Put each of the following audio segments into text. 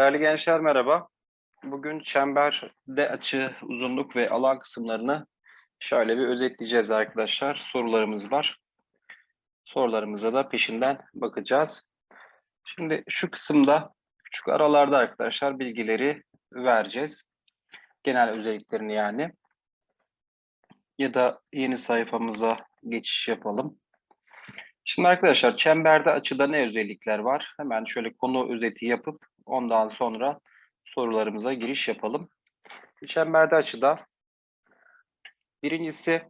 Değerli gençler merhaba. Bugün çemberde açı, uzunluk ve alan kısımlarını şöyle bir özetleyeceğiz arkadaşlar. Sorularımız var. Sorularımıza da peşinden bakacağız. Şimdi şu kısımda küçük aralarda arkadaşlar bilgileri vereceğiz. Genel özelliklerini yani. Ya da yeni sayfamıza geçiş yapalım. Şimdi arkadaşlar çemberde açıda ne özellikler var? Hemen şöyle konu özeti yapıp ondan sonra sorularımıza giriş yapalım. Çemberde açıda birincisi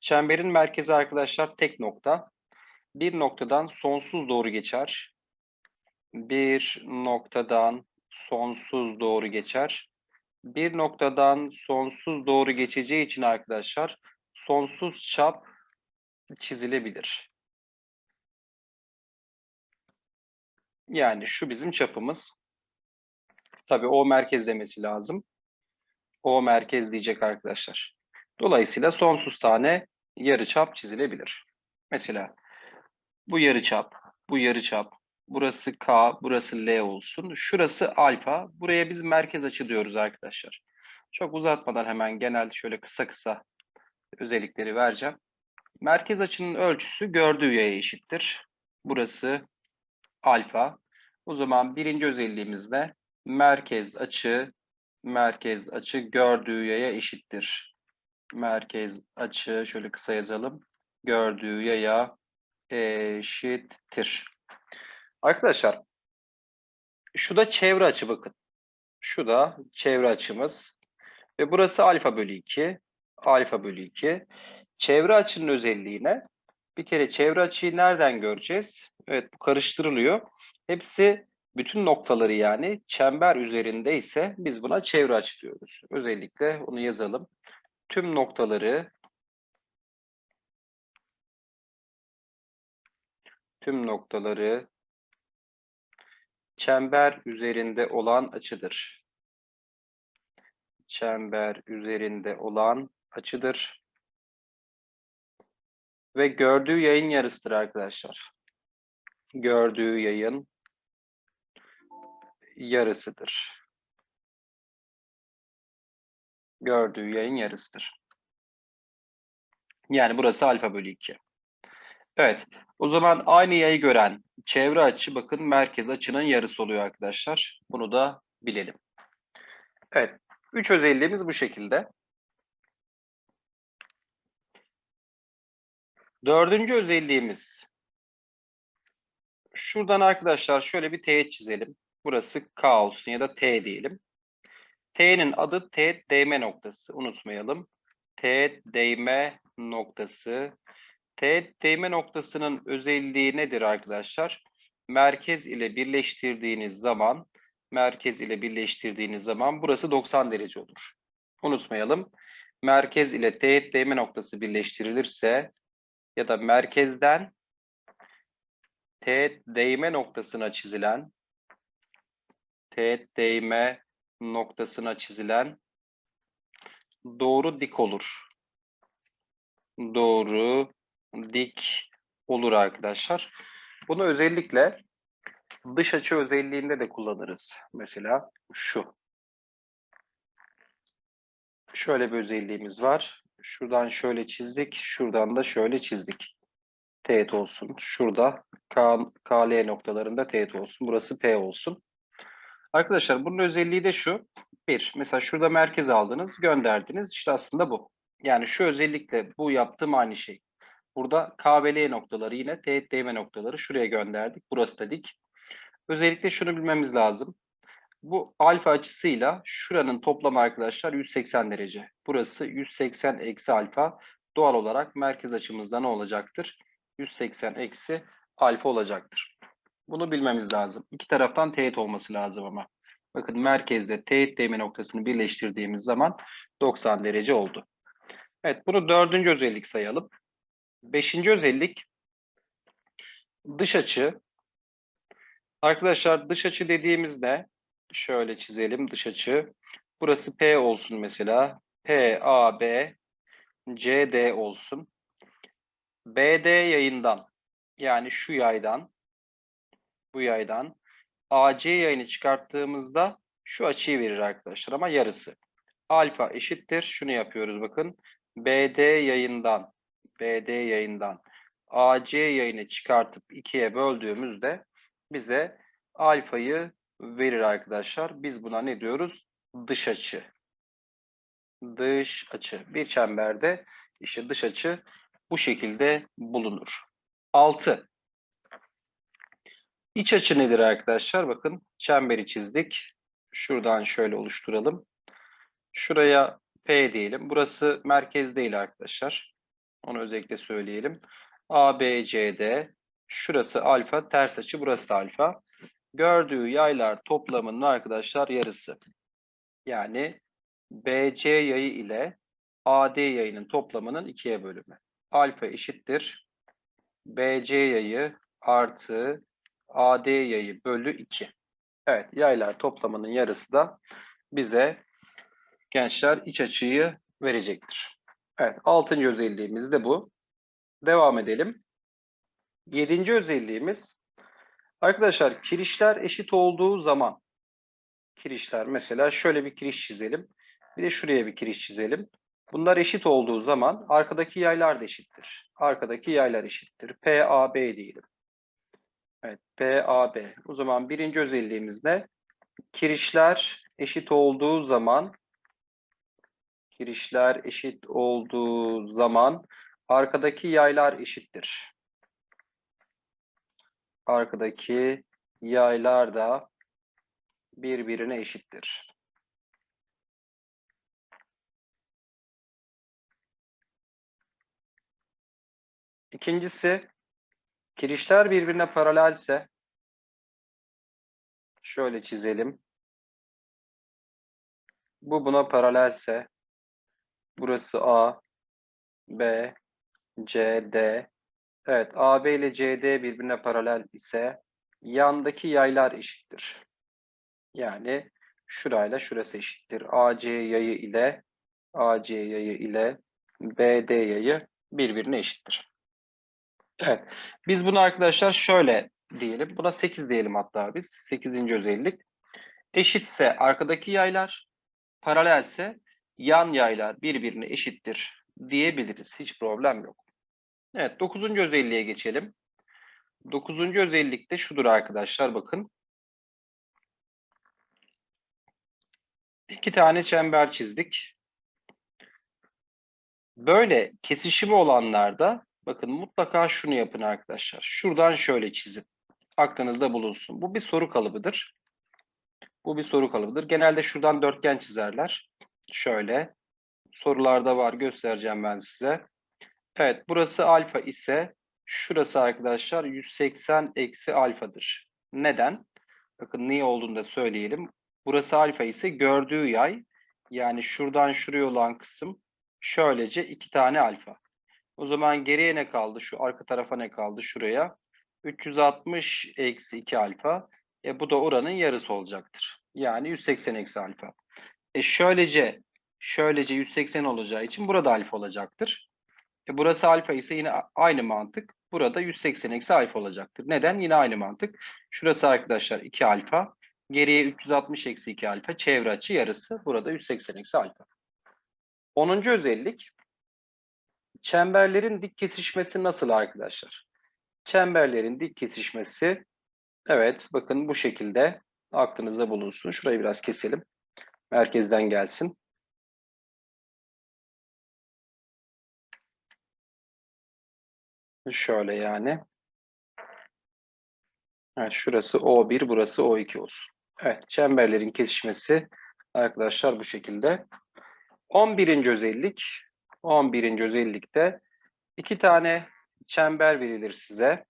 çemberin merkezi arkadaşlar tek nokta. Bir noktadan sonsuz doğru geçer. Bir noktadan sonsuz doğru geçer. Bir noktadan sonsuz doğru geçeceği için arkadaşlar sonsuz çap çizilebilir. Yani şu bizim çapımız. Tabii o merkez demesi lazım. O merkez diyecek arkadaşlar. Dolayısıyla sonsuz tane yarıçap çizilebilir. Mesela bu yarıçap, bu yarıçap, burası K, burası L olsun. Şurası alfa. Buraya biz merkez açı diyoruz arkadaşlar. Çok uzatmadan hemen genel şöyle kısa kısa özellikleri vereceğim. Merkez açının ölçüsü gördüğü yaya eşittir. Burası alfa. O zaman birinci özelliğimizde merkez açı merkez açı gördüğü yaya eşittir. Merkez açı şöyle kısa yazalım. Gördüğü yaya eşittir. Arkadaşlar şu da çevre açı bakın. Şu da çevre açımız. Ve burası alfa bölü 2. Alfa bölü 2. Çevre açının özelliğine bir kere çevre açıyı nereden göreceğiz? Evet bu karıştırılıyor. Hepsi bütün noktaları yani çember üzerinde ise biz buna çevre açı diyoruz. Özellikle onu yazalım. Tüm noktaları tüm noktaları çember üzerinde olan açıdır. Çember üzerinde olan açıdır. Ve gördüğü yayın yarısıdır arkadaşlar. Gördüğü yayın yarısıdır. Gördüğü yayın yarısıdır. Yani burası alfa bölü 2. Evet. O zaman aynı yayı gören çevre açı bakın merkez açının yarısı oluyor arkadaşlar. Bunu da bilelim. Evet. Üç özelliğimiz bu şekilde. Dördüncü özelliğimiz. Şuradan arkadaşlar şöyle bir teğet çizelim. Burası K olsun ya da T diyelim. T'nin adı teğet değme noktası. Unutmayalım. Teğet değme noktası. Teğet değme noktasının özelliği nedir arkadaşlar? Merkez ile birleştirdiğiniz zaman merkez ile birleştirdiğiniz zaman burası 90 derece olur. Unutmayalım. Merkez ile teğet değme noktası birleştirilirse ya da merkezden teğet değme noktasına çizilen teğet değme noktasına çizilen doğru dik olur. Doğru dik olur arkadaşlar. Bunu özellikle dış açı özelliğinde de kullanırız. Mesela şu. Şöyle bir özelliğimiz var. Şuradan şöyle çizdik. Şuradan da şöyle çizdik. Teğet olsun. Şurada K, KL noktalarında teğet olsun. Burası P olsun. Arkadaşlar bunun özelliği de şu. Bir, mesela şurada merkez aldınız, gönderdiniz. İşte aslında bu. Yani şu özellikle bu yaptığım aynı şey. Burada K ve L noktaları yine teğet değme noktaları. Şuraya gönderdik. Burası da dik. Özellikle şunu bilmemiz lazım. Bu alfa açısıyla şuranın toplamı arkadaşlar 180 derece. Burası 180 eksi alfa. Doğal olarak merkez açımızda ne olacaktır? 180 eksi alfa olacaktır. Bunu bilmemiz lazım. İki taraftan teğet olması lazım ama. Bakın merkezde teğet değme noktasını birleştirdiğimiz zaman 90 derece oldu. Evet bunu dördüncü özellik sayalım. Beşinci özellik dış açı. Arkadaşlar dış açı dediğimizde şöyle çizelim dış açı. Burası P olsun mesela. P, A, B, C, D olsun. BD yayından yani şu yaydan bu yaydan AC yayını çıkarttığımızda şu açıyı verir arkadaşlar ama yarısı. Alfa eşittir. Şunu yapıyoruz bakın. BD yayından BD yayından AC yayını çıkartıp ikiye böldüğümüzde bize alfayı verir arkadaşlar. Biz buna ne diyoruz? Dış açı. Dış açı. Bir çemberde işte dış açı bu şekilde bulunur. 6. İç açı nedir arkadaşlar? Bakın çemberi çizdik. Şuradan şöyle oluşturalım. Şuraya P diyelim. Burası merkez değil arkadaşlar. Onu özellikle söyleyelim. A, B, C, D. Şurası alfa, ters açı, burası da alfa. Gördüğü yaylar toplamının arkadaşlar yarısı. Yani BC yayı ile AD yayının toplamının ikiye bölümü. Alfa eşittir. BC yayı artı AD yayı bölü 2. Evet yaylar toplamının yarısı da bize gençler iç açıyı verecektir. Evet altıncı özelliğimiz de bu. Devam edelim. Yedinci özelliğimiz arkadaşlar kirişler eşit olduğu zaman kirişler mesela şöyle bir kiriş çizelim. Bir de şuraya bir kiriş çizelim. Bunlar eşit olduğu zaman arkadaki yaylar da eşittir. Arkadaki yaylar eşittir. PAB diyelim. Evet, PAB. O zaman birinci özelliğimiz ne? Kirişler eşit olduğu zaman kirişler eşit olduğu zaman arkadaki yaylar eşittir. Arkadaki yaylar da birbirine eşittir. İkincisi, kirişler birbirine paralelse şöyle çizelim. Bu buna paralelse burası A, B, C, D. Evet, AB ile CD birbirine paralel ise yandaki yaylar eşittir. Yani şurayla şurası eşittir. AC yayı ile AC yayı ile BD yayı birbirine eşittir. Evet. Biz bunu arkadaşlar şöyle diyelim. Buna 8 diyelim hatta biz. 8. özellik. Eşitse arkadaki yaylar, paralelse yan yaylar birbirine eşittir diyebiliriz. Hiç problem yok. Evet. 9. özelliğe geçelim. 9. özellik de şudur arkadaşlar bakın. İki tane çember çizdik. Böyle kesişimi olanlarda bakın mutlaka şunu yapın arkadaşlar. Şuradan şöyle çizin. Aklınızda bulunsun. Bu bir soru kalıbıdır. Bu bir soru kalıbıdır. Genelde şuradan dörtgen çizerler. Şöyle. Sorularda var göstereceğim ben size. Evet burası alfa ise şurası arkadaşlar 180 eksi alfadır. Neden? Bakın niye olduğunu da söyleyelim. Burası alfa ise gördüğü yay yani şuradan şuraya olan kısım şöylece iki tane alfa. O zaman geriye ne kaldı? Şu arka tarafa ne kaldı? Şuraya. 360 eksi 2 alfa. E bu da oranın yarısı olacaktır. Yani 180 eksi alfa. E şöylece şöylece 180 olacağı için burada alfa olacaktır. E burası alfa ise yine aynı mantık. Burada 180 eksi alfa olacaktır. Neden? Yine aynı mantık. Şurası arkadaşlar 2 alfa. Geriye 360 eksi 2 alfa. Çevre açı yarısı. Burada 180 eksi alfa. 10. özellik. Çemberlerin dik kesişmesi nasıl arkadaşlar? Çemberlerin dik kesişmesi evet bakın bu şekilde aklınızda bulunsun. Şurayı biraz keselim. Merkezden gelsin. Şöyle yani. Evet, şurası O1, burası O2 olsun. Evet, çemberlerin kesişmesi arkadaşlar bu şekilde. 11. özellik. 11. özellikte iki tane çember verilir size.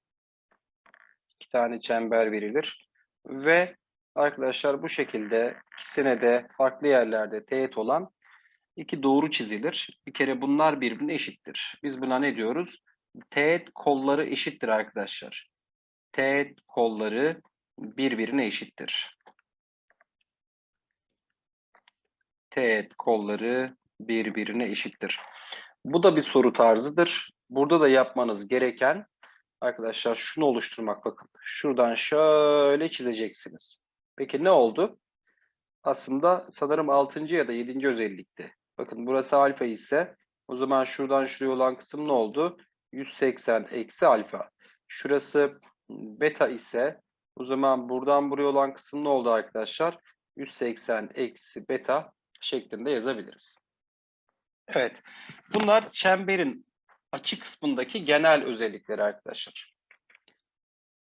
İki tane çember verilir. Ve arkadaşlar bu şekilde ikisine de farklı yerlerde teğet olan iki doğru çizilir. Bir kere bunlar birbirine eşittir. Biz buna ne diyoruz? Teğet kolları eşittir arkadaşlar. Teğet kolları birbirine eşittir. Teğet kolları birbirine eşittir. Bu da bir soru tarzıdır. Burada da yapmanız gereken arkadaşlar şunu oluşturmak bakın. Şuradan şöyle çizeceksiniz. Peki ne oldu? Aslında sanırım 6. ya da 7. özellikti. Bakın burası alfa ise o zaman şuradan şuraya olan kısım ne oldu? 180 eksi alfa. Şurası beta ise o zaman buradan buraya olan kısım ne oldu arkadaşlar? 180 eksi beta şeklinde yazabiliriz. Evet. Bunlar çemberin açı kısmındaki genel özellikleri arkadaşlar.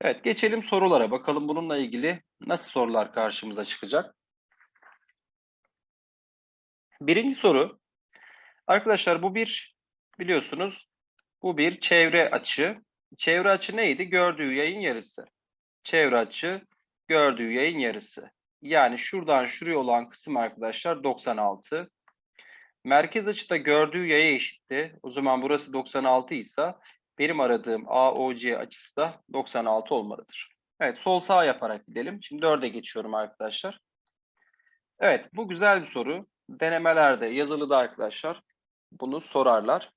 Evet geçelim sorulara. Bakalım bununla ilgili nasıl sorular karşımıza çıkacak. Birinci soru. Arkadaşlar bu bir biliyorsunuz bu bir çevre açı. Çevre açı neydi? Gördüğü yayın yarısı. Çevre açı gördüğü yayın yarısı. Yani şuradan şuraya olan kısım arkadaşlar 96. Merkez açıda gördüğü yaya eşitti. O zaman burası 96 ise benim aradığım AOC açısı da 96 olmalıdır. Evet sol sağ yaparak gidelim. Şimdi 4'e geçiyorum arkadaşlar. Evet bu güzel bir soru. Denemelerde yazılıda arkadaşlar bunu sorarlar.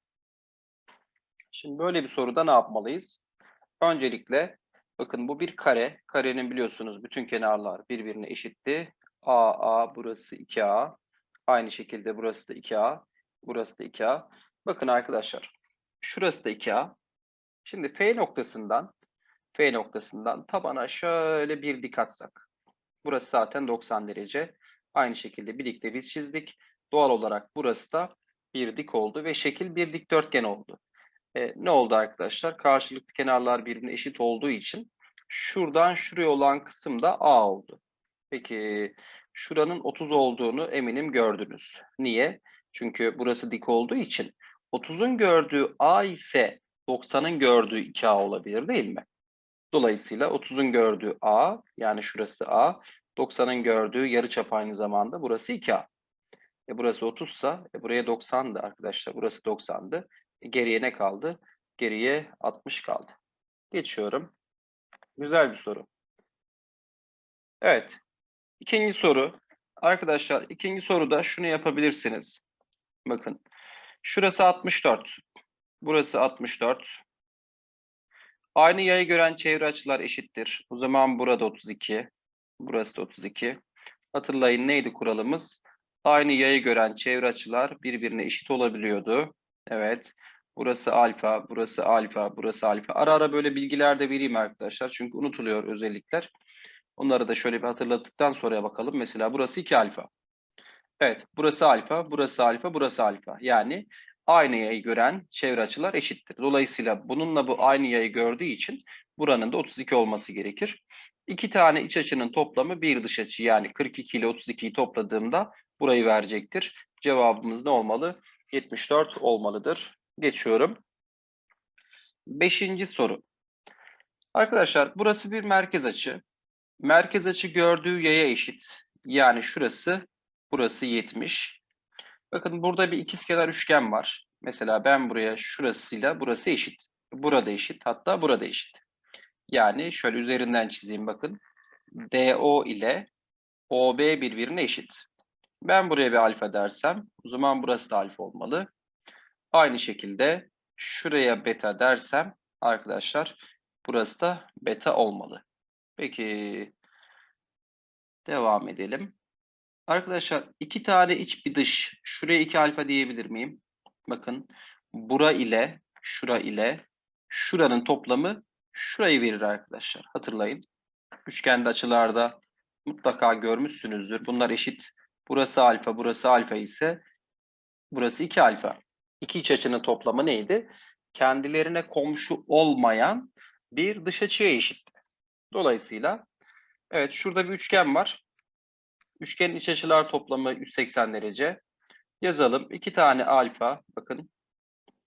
Şimdi böyle bir soruda ne yapmalıyız? Öncelikle bakın bu bir kare. Karenin biliyorsunuz bütün kenarlar birbirine eşitti. A, A burası 2A. Aynı şekilde burası da 2A. Burası da 2A. Bakın arkadaşlar şurası da 2A. Şimdi F noktasından F noktasından tabana şöyle bir dik atsak. Burası zaten 90 derece. Aynı şekilde birlikte biz çizdik. Doğal olarak burası da bir dik oldu ve şekil bir dikdörtgen oldu. E, ne oldu arkadaşlar? Karşılıklı kenarlar birbirine eşit olduğu için şuradan şuraya olan kısım da A oldu. Peki şuranın 30 olduğunu eminim gördünüz. Niye? Çünkü burası dik olduğu için 30'un gördüğü A ise 90'ın gördüğü 2A olabilir değil mi? Dolayısıyla 30'un gördüğü A yani şurası A, 90'ın gördüğü yarıçap aynı zamanda burası 2A. E burası 30 sa e buraya 90'dı arkadaşlar. Burası 90'dı. E geriye ne kaldı? Geriye 60 kaldı. Geçiyorum. Güzel bir soru. Evet. İkinci soru. Arkadaşlar ikinci soruda şunu yapabilirsiniz. Bakın. Şurası 64. Burası 64. Aynı yayı gören çevre açılar eşittir. O zaman burada 32. Burası da 32. Hatırlayın neydi kuralımız? Aynı yayı gören çevre açılar birbirine eşit olabiliyordu. Evet. Burası alfa, burası alfa, burası alfa. Ara ara böyle bilgiler de vereyim arkadaşlar. Çünkü unutuluyor özellikler. Onları da şöyle bir hatırladıktan sonra bakalım. Mesela burası 2 alfa. Evet, burası alfa, burası alfa, burası alfa. Yani aynı yayı gören çevre açılar eşittir. Dolayısıyla bununla bu aynı yayı gördüğü için buranın da 32 olması gerekir. İki tane iç açının toplamı bir dış açı yani 42 ile 32'yi topladığımda burayı verecektir. Cevabımız ne olmalı? 74 olmalıdır. Geçiyorum. Beşinci soru. Arkadaşlar burası bir merkez açı. Merkez açı gördüğü yaya eşit. Yani şurası, burası 70. Bakın burada bir ikizkenar üçgen var. Mesela ben buraya şurasıyla burası eşit. Burada eşit hatta burada eşit. Yani şöyle üzerinden çizeyim bakın. DO ile OB birbirine eşit. Ben buraya bir alfa dersem o zaman burası da alfa olmalı. Aynı şekilde şuraya beta dersem arkadaşlar burası da beta olmalı. Peki devam edelim. Arkadaşlar iki tane iç bir dış. Şuraya iki alfa diyebilir miyim? Bakın bura ile şura ile şuranın toplamı şurayı verir arkadaşlar. Hatırlayın. Üçgende açılarda mutlaka görmüşsünüzdür. Bunlar eşit. Burası alfa, burası alfa ise burası 2 alfa. İki iç açının toplamı neydi? Kendilerine komşu olmayan bir dış açıya eşit. Dolayısıyla evet şurada bir üçgen var. Üçgenin iç açılar toplamı 180 derece. Yazalım. 2 tane alfa. Bakın.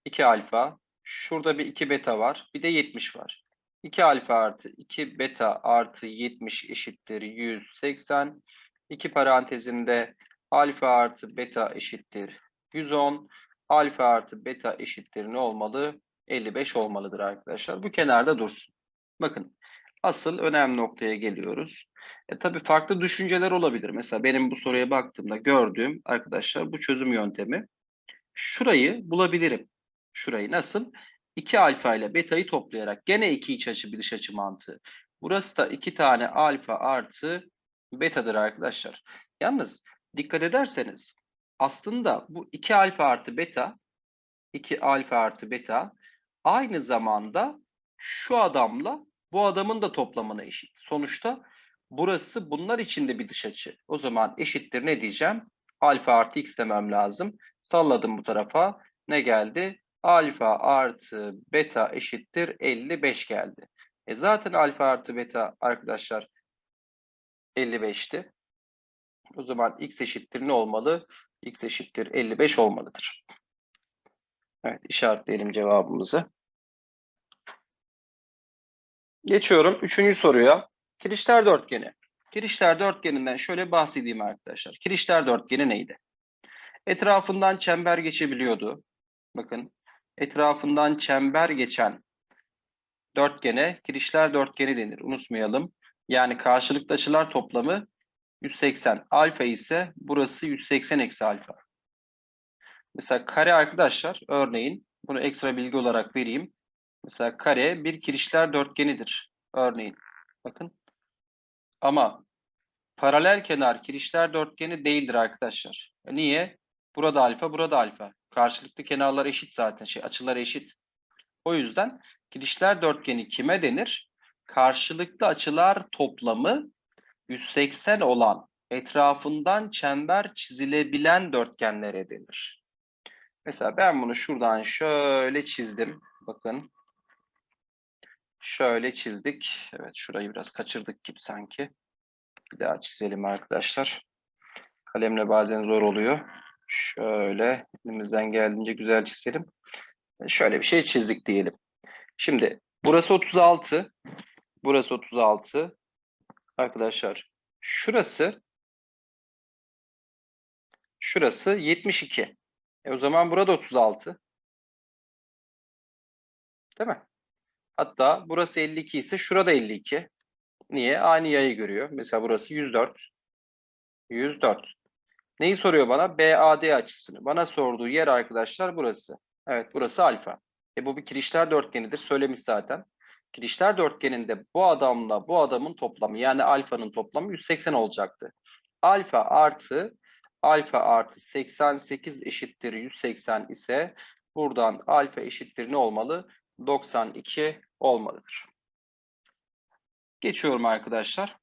2 alfa. Şurada bir 2 beta var. Bir de 70 var. 2 alfa artı 2 beta artı 70 eşittir 180. 2 parantezinde alfa artı beta eşittir 110. Alfa artı beta eşittir ne olmalı? 55 olmalıdır arkadaşlar. Bu kenarda dursun. Bakın asıl önemli noktaya geliyoruz. E tabii farklı düşünceler olabilir. Mesela benim bu soruya baktığımda gördüğüm arkadaşlar bu çözüm yöntemi. Şurayı bulabilirim. Şurayı nasıl? 2 alfa ile beta'yı toplayarak gene iki iç açı bir dış açı mantığı. Burası da 2 tane alfa artı beta'dır arkadaşlar. Yalnız dikkat ederseniz aslında bu 2 alfa artı beta 2 alfa artı beta aynı zamanda şu adamla bu adamın da toplamına eşit. Sonuçta burası bunlar içinde bir dış açı. O zaman eşittir ne diyeceğim? Alfa artı x demem lazım. Salladım bu tarafa. Ne geldi? Alfa artı beta eşittir 55 geldi. E zaten alfa artı beta arkadaşlar 55'ti. O zaman x eşittir ne olmalı? x eşittir 55 olmalıdır. Evet işaretleyelim cevabımızı. Geçiyorum üçüncü soruya. Kirişler dörtgeni. Kirişler dörtgeninden şöyle bahsedeyim arkadaşlar. Kirişler dörtgeni neydi? Etrafından çember geçebiliyordu. Bakın etrafından çember geçen dörtgene kirişler dörtgeni denir. Unutmayalım. Yani karşılıklı açılar toplamı 180. Alfa ise burası 180 eksi alfa. Mesela kare arkadaşlar örneğin bunu ekstra bilgi olarak vereyim. Mesela kare bir kirişler dörtgenidir. Örneğin. Bakın. Ama paralel kenar kirişler dörtgeni değildir arkadaşlar. Niye? Burada alfa, burada alfa. Karşılıklı kenarlar eşit zaten. Şey, açılar eşit. O yüzden kirişler dörtgeni kime denir? Karşılıklı açılar toplamı 180 olan etrafından çember çizilebilen dörtgenlere denir. Mesela ben bunu şuradan şöyle çizdim. Bakın. Şöyle çizdik. Evet şurayı biraz kaçırdık gibi sanki. Bir daha çizelim arkadaşlar. Kalemle bazen zor oluyor. Şöyle elimizden geldiğince güzel çizelim. Şöyle bir şey çizdik diyelim. Şimdi burası 36. Burası 36. Arkadaşlar şurası şurası 72. E o zaman burada 36. Değil mi? Hatta burası 52 ise şurada 52. Niye? Aynı yayı görüyor. Mesela burası 104. 104. Neyi soruyor bana? BAD açısını. Bana sorduğu yer arkadaşlar burası. Evet burası alfa. E bu bir kirişler dörtgenidir. Söylemiş zaten. Kirişler dörtgeninde bu adamla bu adamın toplamı yani alfanın toplamı 180 olacaktı. Alfa artı alfa artı 88 eşittir 180 ise buradan alfa eşittir ne olmalı? 92 olmalıdır. Geçiyorum arkadaşlar.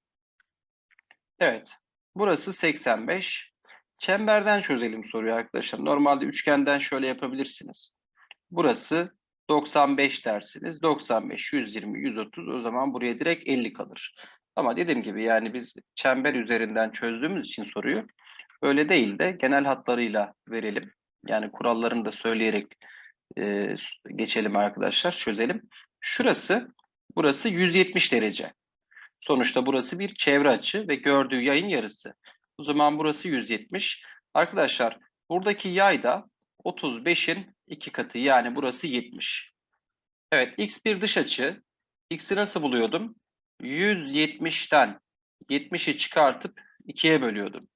Evet. Burası 85. Çemberden çözelim soruyu arkadaşlar. Normalde üçgenden şöyle yapabilirsiniz. Burası 95 dersiniz. 95, 120, 130 o zaman buraya direkt 50 kalır. Ama dediğim gibi yani biz çember üzerinden çözdüğümüz için soruyu öyle değil de genel hatlarıyla verelim. Yani kurallarını da söyleyerek e, geçelim arkadaşlar, çözelim. Şurası, burası 170 derece. Sonuçta burası bir çevre açı ve gördüğü yayın yarısı. O zaman burası 170. Arkadaşlar buradaki yay da 35'in 2 katı yani burası 70. Evet x bir dış açı. X'i nasıl buluyordum? 170'ten 70'i çıkartıp 2'ye bölüyordum.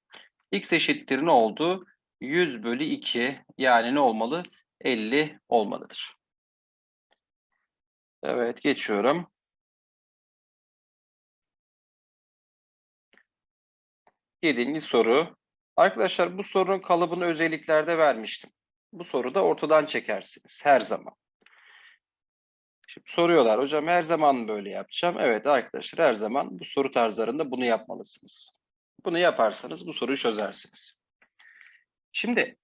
X eşittir ne oldu? 100 bölü 2 yani ne olmalı? 50 olmalıdır. Evet geçiyorum. Yedinci soru. Arkadaşlar bu sorunun kalıbını özelliklerde vermiştim. Bu soruda ortadan çekersiniz her zaman. Şimdi soruyorlar hocam her zaman böyle yapacağım? Evet arkadaşlar her zaman bu soru tarzlarında bunu yapmalısınız. Bunu yaparsanız bu soruyu çözersiniz. Şimdi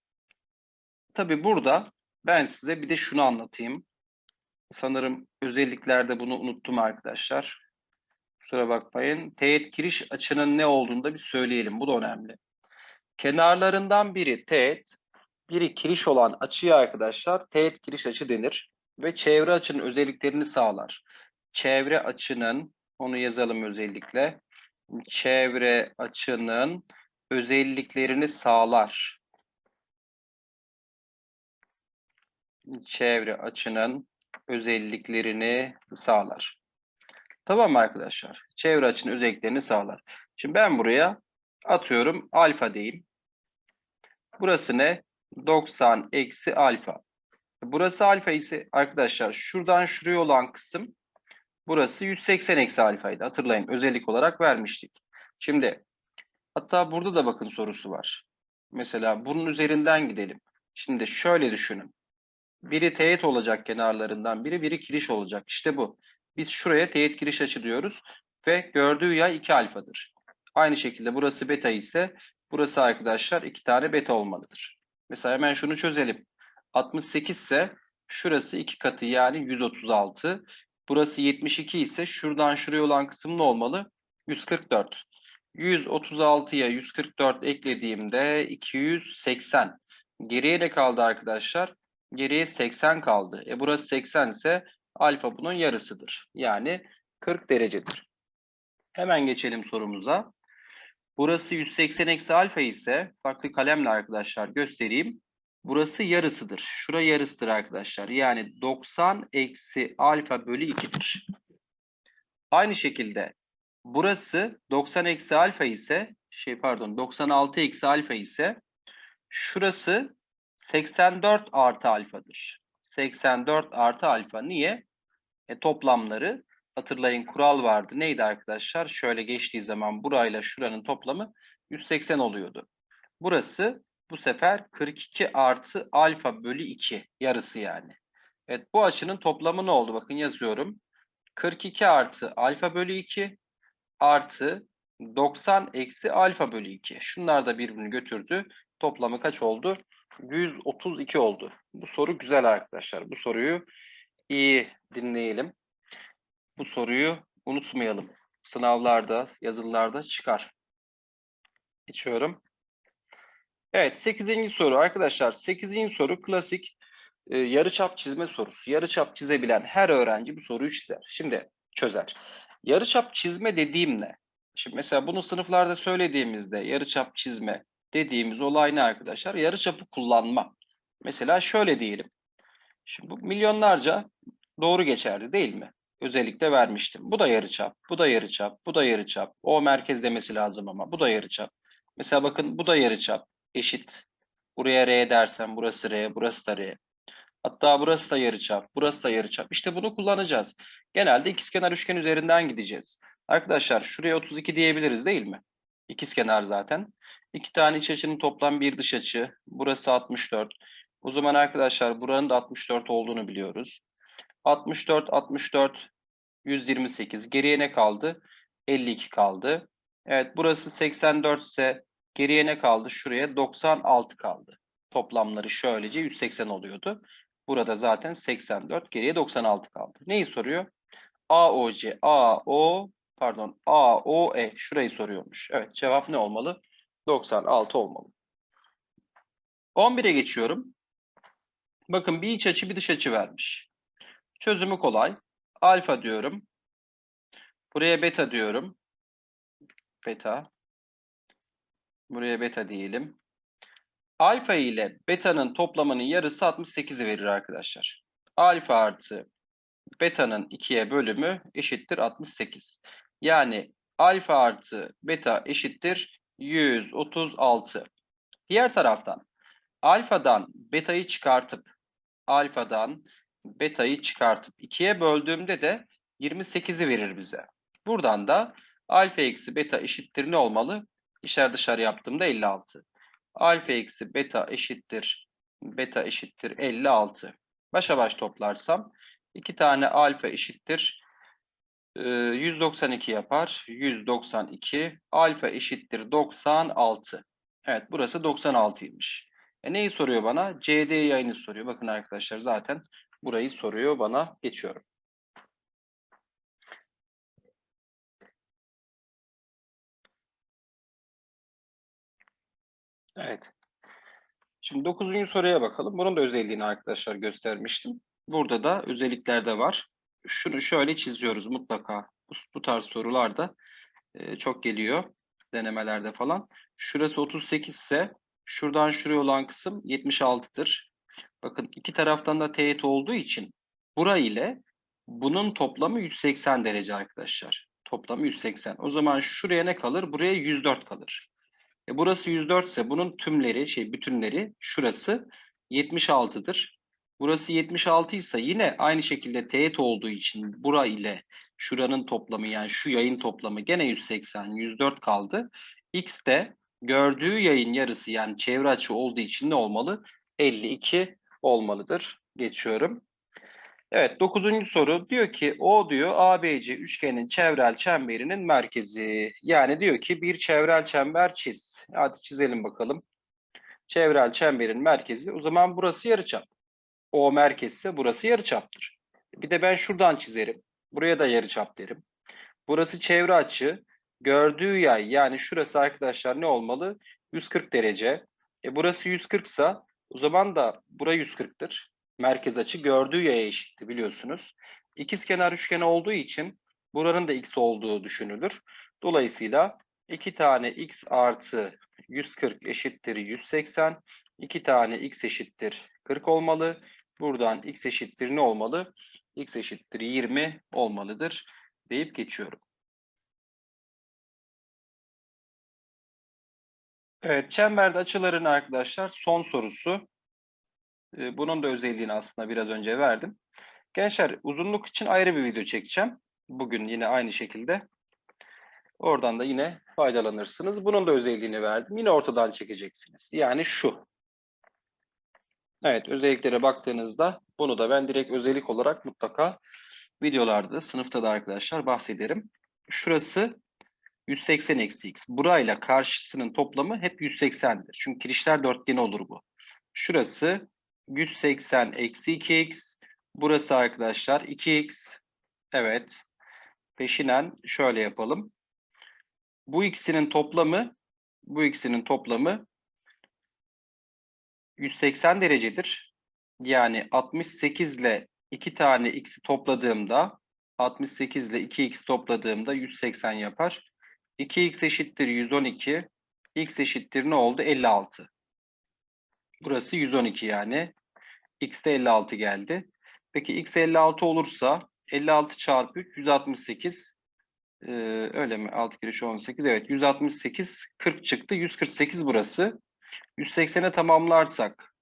tabii burada ben size bir de şunu anlatayım. Sanırım özelliklerde bunu unuttum arkadaşlar. Kusura bakmayın. Teğet giriş açının ne olduğunu da bir söyleyelim. Bu da önemli. Kenarlarından biri teğet, biri kiriş olan açıya arkadaşlar teğet giriş açı denir. Ve çevre açının özelliklerini sağlar. Çevre açının, onu yazalım özellikle. Çevre açının özelliklerini sağlar. Çevre açının özelliklerini sağlar. Tamam mı arkadaşlar? Çevre açının özelliklerini sağlar. Şimdi ben buraya atıyorum alfa diyeyim. Burası ne? 90 eksi alfa. Burası alfa ise arkadaşlar şuradan şuraya olan kısım burası 180 eksi alfaydı. Hatırlayın özellik olarak vermiştik. Şimdi hatta burada da bakın sorusu var. Mesela bunun üzerinden gidelim. Şimdi şöyle düşünün. Biri teğet olacak kenarlarından biri, biri kiriş olacak. İşte bu. Biz şuraya teğet kiriş açı diyoruz ve gördüğü yay 2 alfadır. Aynı şekilde burası beta ise burası arkadaşlar 2 tane beta olmalıdır. Mesela hemen şunu çözelim. 68 ise şurası 2 katı yani 136. Burası 72 ise şuradan şuraya olan kısım ne olmalı? 144. 136'ya 144 eklediğimde 280. Geriye ne kaldı arkadaşlar? Geriye 80 kaldı. E burası 80 ise alfa bunun yarısıdır. Yani 40 derecedir. Hemen geçelim sorumuza. Burası 180 eksi alfa ise farklı kalemle arkadaşlar göstereyim. Burası yarısıdır. Şura yarısıdır arkadaşlar. Yani 90 eksi alfa bölü 2'dir. Aynı şekilde burası 90 eksi alfa ise şey pardon 96 eksi alfa ise şurası 84 artı alfadır. 84 artı alfa. Niye? E, toplamları hatırlayın kural vardı. Neydi arkadaşlar? Şöyle geçtiği zaman burayla şuranın toplamı 180 oluyordu. Burası bu sefer 42 artı alfa bölü 2 yarısı yani. Evet bu açının toplamı ne oldu? Bakın yazıyorum. 42 artı alfa bölü 2 artı 90 eksi alfa bölü 2. Şunlar da birbirini götürdü. Toplamı kaç oldu? 132 oldu. Bu soru güzel arkadaşlar. Bu soruyu iyi dinleyelim. Bu soruyu unutmayalım. Sınavlarda, yazılılarda çıkar. Geçiyorum. Evet 8. soru arkadaşlar. 8. soru klasik e, yarıçap çizme sorusu. Yarıçap çizebilen her öğrenci bu soruyu çizer. Şimdi çözer. Yarıçap çizme dediğim ne? Şimdi mesela bunu sınıflarda söylediğimizde yarıçap çizme dediğimiz olay ne arkadaşlar? Yarıçapı kullanma. Mesela şöyle diyelim. Şimdi bu milyonlarca doğru geçerli değil mi? Özellikle vermiştim. Bu da yarıçap, bu da yarıçap, bu da yarıçap. O merkez demesi lazım ama bu da yarıçap. Mesela bakın bu da yarıçap eşit. Buraya R dersem burası R, burası da R. Hatta burası da yarıçap, burası da yarıçap. İşte bunu kullanacağız. Genelde ikizkenar üçgen üzerinden gideceğiz. Arkadaşlar şuraya 32 diyebiliriz değil mi? İkizkenar zaten. İki tane iç açının toplam bir dış açı. Burası 64. O zaman arkadaşlar buranın da 64 olduğunu biliyoruz. 64, 64, 128. Geriye ne kaldı? 52 kaldı. Evet burası 84 ise geriye ne kaldı? Şuraya 96 kaldı. Toplamları şöylece 180 oluyordu. Burada zaten 84, geriye 96 kaldı. Neyi soruyor? AOC, AO, pardon, AOE. Şurayı soruyormuş. Evet, cevap ne olmalı? 96 olmalı. 11'e geçiyorum. Bakın bir iç açı bir dış açı vermiş. Çözümü kolay. Alfa diyorum. Buraya beta diyorum. Beta. Buraya beta diyelim. Alfa ile beta'nın toplamının yarısı 68'i verir arkadaşlar. Alfa artı beta'nın 2'ye bölümü eşittir 68. Yani alfa artı beta eşittir 136. Diğer taraftan alfadan beta'yı çıkartıp alfadan beta'yı çıkartıp 2'ye böldüğümde de 28'i verir bize. Buradan da alfa eksi beta eşittir ne olmalı? İçler dışarı yaptığımda 56. Alfa eksi beta eşittir beta eşittir 56. Başa baş toplarsam 2 tane alfa eşittir 192 yapar. 192 alfa eşittir 96. Evet burası 96'ymış. E neyi soruyor bana? CD yayını soruyor. Bakın arkadaşlar zaten burayı soruyor bana. Geçiyorum. Evet. Şimdi 9. soruya bakalım. Bunun da özelliğini arkadaşlar göstermiştim. Burada da özellikler de var. Şunu şöyle çiziyoruz mutlaka. Bu, bu tarz sorularda e, çok geliyor denemelerde falan. Şurası 38 ise şuradan şuraya olan kısım 76'dır. Bakın iki taraftan da teğet olduğu için bura ile bunun toplamı 180 derece arkadaşlar. Toplamı 180. O zaman şuraya ne kalır? Buraya 104 kalır. E burası 104 ise bunun tümleri, şey bütünleri şurası 76'dır. Burası 76 ise yine aynı şekilde teğet olduğu için bura ile şuranın toplamı yani şu yayın toplamı gene 180, 104 kaldı. X de gördüğü yayın yarısı yani çevre açı olduğu için ne olmalı? 52 olmalıdır. Geçiyorum. Evet, dokuzuncu soru diyor ki O diyor ABC üçgenin çevrel çemberinin merkezi. Yani diyor ki bir çevrel çember çiz. Hadi çizelim bakalım. Çevrel çemberin merkezi. O zaman burası yarıçap. O merkezse burası yarıçaptır. Bir de ben şuradan çizerim. Buraya da yarıçap derim. Burası çevre açı. Gördüğü yay yani şurası arkadaşlar ne olmalı? 140 derece. E burası 140 sa o zaman da bura 140'tır. Merkez açı gördüğü yaya eşitti biliyorsunuz. İkizkenar üçgen olduğu için buranın da x olduğu düşünülür. Dolayısıyla 2 tane x artı 140 eşittir 180. 2 tane x eşittir 40 olmalı. Buradan x eşittir ne olmalı? x eşittir 20 olmalıdır deyip geçiyorum. Evet, çemberde açıların arkadaşlar son sorusu. Ee, Bunun da özelliğini aslında biraz önce verdim. Gençler uzunluk için ayrı bir video çekeceğim. Bugün yine aynı şekilde. Oradan da yine faydalanırsınız. Bunun da özelliğini verdim. Yine ortadan çekeceksiniz. Yani şu. Evet özelliklere baktığınızda bunu da ben direkt özellik olarak mutlaka videolarda, sınıfta da arkadaşlar bahsederim. Şurası 180 eksi x. Burayla karşısının toplamı hep 180'dir. Çünkü kirişler dörtgeni olur bu. Şurası 180 eksi 2x. Burası arkadaşlar 2x. Evet. Peşinen şöyle yapalım. Bu ikisinin toplamı bu ikisinin toplamı 180 derecedir. Yani 68 ile 2 tane x'i topladığımda 68 ile 2x topladığımda 180 yapar. 2x eşittir 112. x eşittir ne oldu? 56. Burası 112 yani. x'te 56 geldi. Peki x 56 olursa 56 çarpı 3 168. Ee, öyle mi? 6 kere 18. Evet 168 40 çıktı. 148 burası. 180'e tamamlarsak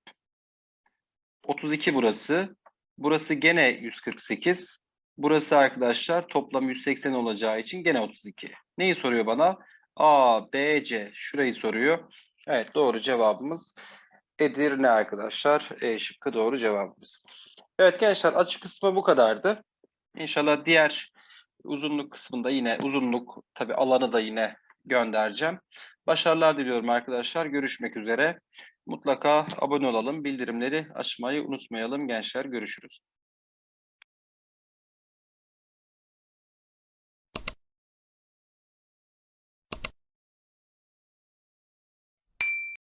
32 burası. Burası gene 148. Burası arkadaşlar toplam 180 olacağı için gene 32. Neyi soruyor bana? A, B, C. Şurayı soruyor. Evet doğru cevabımız Edirne arkadaşlar. E şıkkı doğru cevabımız. Evet gençler açı kısmı bu kadardı. İnşallah diğer uzunluk kısmında yine uzunluk tabi alanı da yine göndereceğim. Başarılar diliyorum arkadaşlar. Görüşmek üzere. Mutlaka abone olalım. Bildirimleri açmayı unutmayalım gençler. Görüşürüz.